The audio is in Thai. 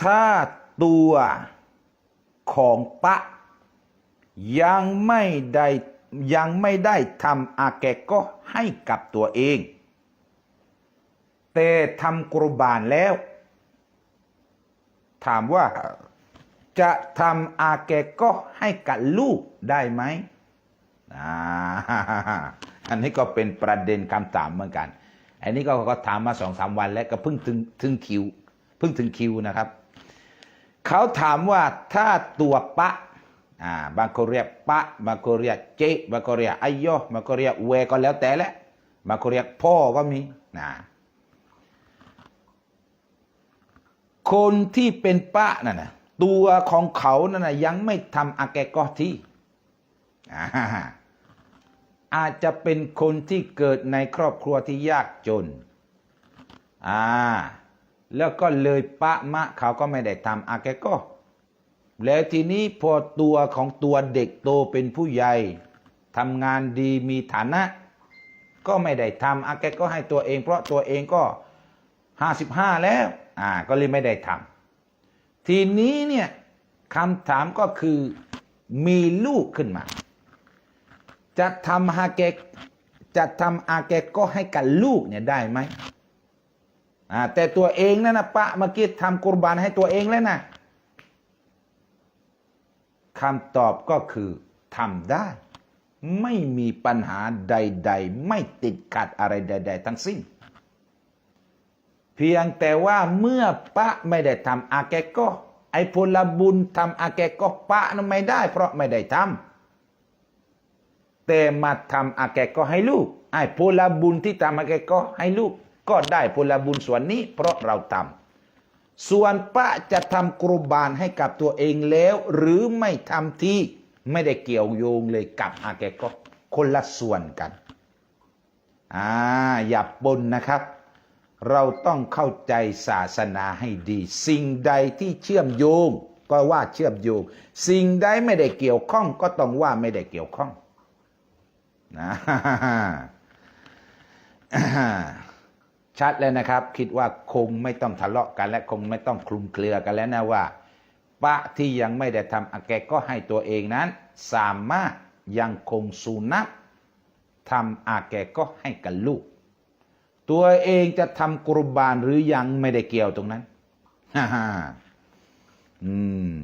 ถ้าตัวของปะยังไม่ได้ยังไม่ได้ทำอาแกก็ให้กับตัวเอง แต่ทำกุรบานแล้ว ถามว่าจะทำอาแกก็ให้กับลูกได้ไหมอ่าอันนี้ก็เป็นประเด็นคำถามเหมือนกัน อันนี้ก็ก็ถามมาสองสามวันแล้วก็เพิ่งถึงถึงคิว เพิ่งถึงคิวนะครับ เขาถามว่าถ้าตัวปะอ่าบางคนเรียกปะบางคนเรียกเจบางคนเรียกอายอบางคนเรียกเวก็แล้วแต่แหละบางคนเรียกพ่อก็มีนะคนที่เป็นปะนั่นนะตัวของเขานั่นนะยังไม่ทำอาแกกอที่อ่าอาจจะเป็นคนที่เกิดในครอบครัวที่ยากจน อ่า แล้วก็เลยปะมะเขาก็ไม่ได้ทำอาแกก็ แล้วทีนี้พอตัวของตัวเด็กโตเป็นผู้ใหญ่ทำงานดีมีฐานะ ก็ไม่ได้ทำอาแกก็ให้ตัวเอง เพราะตัวเองก็ห้าสิบห้าแล้วอ่าก็เลยไม่ได้ทำทีนี้เนี่ยคำถามก็คือมีลูกขึ้นมา จะทำฮาเกกจะทำอาแกก็ให้กับลูกเนี่ยได้ไหม อ่าแต่ตัวเองนั่นนะปะเมื่อกี้ทำกุรบานให้ตัวเองแล้วนะคำตอบก็คือทำได้ ไม่มีปัญหาใด ๆ ไม่ติดขัดอะไรใด ๆ ทั้งสิ้น เพียงแต่ว่าเมื่อปะไม่ได้ทำอาแกก็ ไอพลบุญทำอาแกก็ปะนั้นไม่ได้ เพราะไม่ได้ทำแต่มาทำอาแกก็ให้ลูก ไอพลบุญที่ทำอาแกก็ให้ลูก ก็ได้พลบุญส่วนนี้ เพราะเราทำส่วนปะจะทำกรุบานให้กับตัวเองแล้ว หรือไม่ทำที่ไม่ได้เกี่ยวโยงเลยกับอาแกก็คนละส่วนกันอ่าอย่าปนนะครับ เราต้องเข้าใจศาสนาให้ดี สิ่งใดที่เชื่อมโยง ก็ว่าเชื่อมโยง สิ่งใดไม่ได้เกี่ยวข้อง ก็ต้องว่าไม่ได้เกี่ยวข้องนะ ชัดแล้วนะครับ คิดว่าคงไม่ต้องทะเลาะกัน และคงไม่ต้องคลุมเครือกันแล้วนะว่าปะที่ยังไม่ได้ทำอาแกก็ให้ตัวเองนั้น สามารถยังคงสุนัขทำอาแกก็ให้กับลูก ตัวเองจะทำกุรบานหรือยังไม่ได้เกี่ยวตรงนั้นฮ่าฮ่าอืม